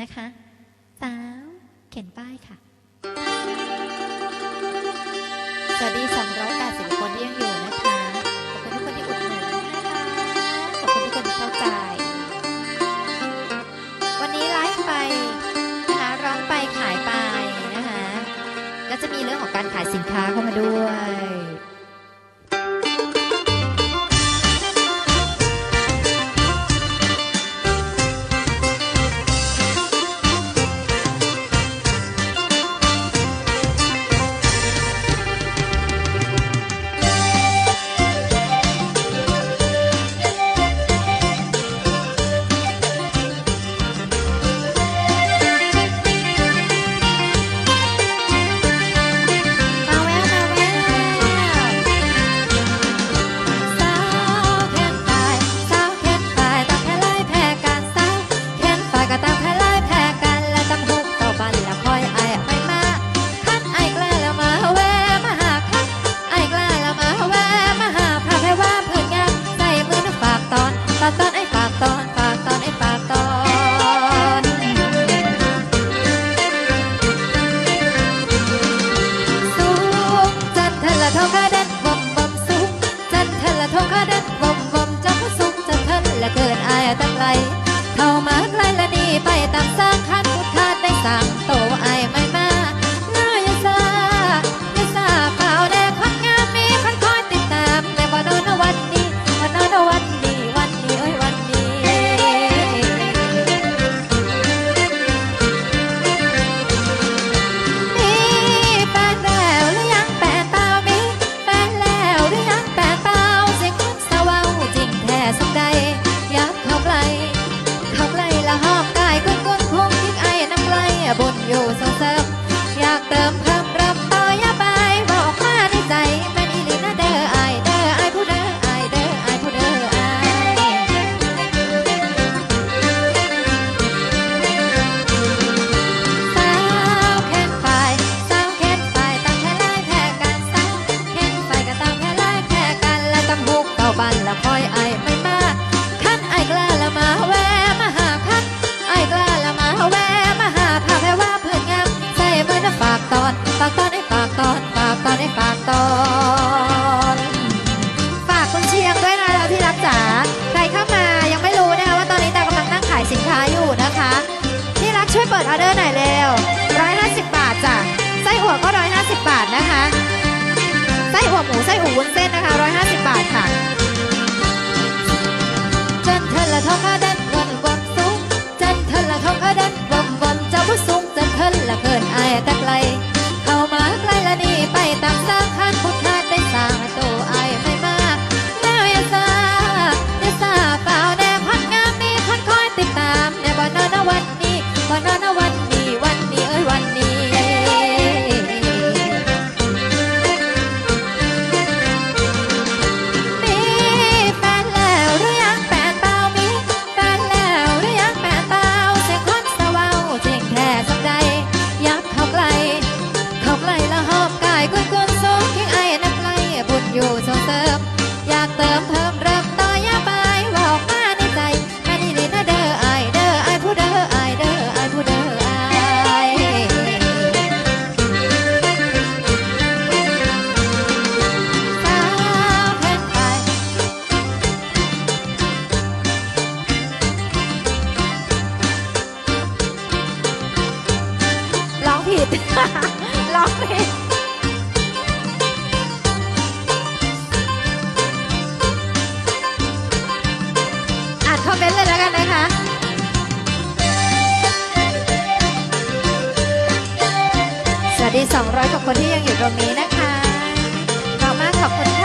นะคะสาวเขียนป้ายค่ะ สวัสดี 280 คนที่ยังอยู่นะคะ ขอบคุณทุกคนที่อุดหนุนนะคะ ขอบคุณทุกคนที่เข้าใจ วันนี้ไลฟ์ไปนะคะร้องไปขายไปนะคะ ก็จะมีเรื่องของการขายสินค้าเข้ามาด้วยาอยู่นะคะ ที่รักช่วยเปิดออเดอร์หน่อยเร็ว150 บาทจ้ะไส้อั่วก็ 150 บาทนะคะ ไส้อั่วหมูไส้อั่ววุ้นเส้น ผิดร้องผิดอ่านคอมเมนต์เลยแล้วกันนะคะสวัสดี 200กว่าคนที่ยังอยู่ตรงนี้นะคะขอบมากขอบคุณ